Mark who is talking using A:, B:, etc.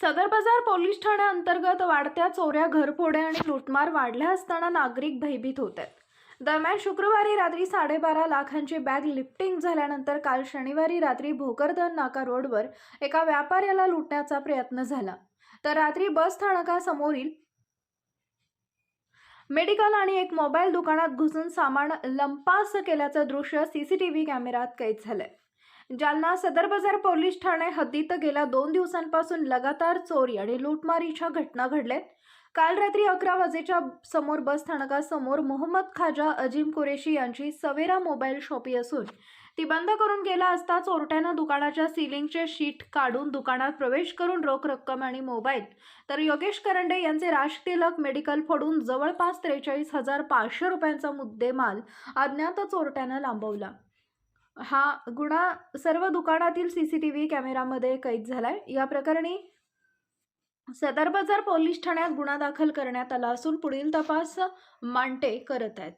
A: सदर बाजार पोलीस ठाण्याअंतर्गत वाढत्या चोऱ्या घरफोड्या आणि लुटमार वाढल्या असताना नागरिक भयभीत होत. आहेत दरम्यान शुक्रवारी रात्री साडेबारा लाखांची बॅग लिफ्टिंग झाल्यानंतर काल शनिवारी रात्री भोकरदन नाका रोडवर एका व्यापाऱ्याला लुटण्याचा प्रयत्न झाला. तर रात्री बस स्थानकासमोरील मेडिकल आणि एक मोबाईल दुकानात घुसून सामान लंपास केल्याचं दृश्य सीसीटीव्ही कॅमेऱ्यात कैद झालंय. जालना सदर बाजार पोलीस ठाणे हद्दीत गेल्या दोन दिवसांपासून लगातार चोरी आणि लूटमारीच्या घटना घडल्यात. काल रात्री अकरा वाजेच्या समोर बस स्थानकासमोर मोहम्मद खाजा अजिम कुरेशी यांची सवेरा मोबाईल शॉपी असून ती बंद करून गेला असता चोरट्यानं दुकानाच्या सिलिंगचे शीट काढून दुकानात प्रवेश करून रोख रक्कम आणि मोबाईल तर योगेश करंडे यांचे राज तिलक मेडिकल फोडून जवळपास त्रेचाळीस हजार पाचशे रुपयांचा मुद्देमाल अज्ञात चोरट्यानं लांबवला. हा गुन्हा सर्व दुकानातील सी सी टी व्ही कॅमेरामध्ये कैद झालाय. या प्रकरणी सदर बाजार पोलीस ठाण्यात गुन्हा दाखल करण्यात आला असून पुढील तपास मांटे करत आहेत.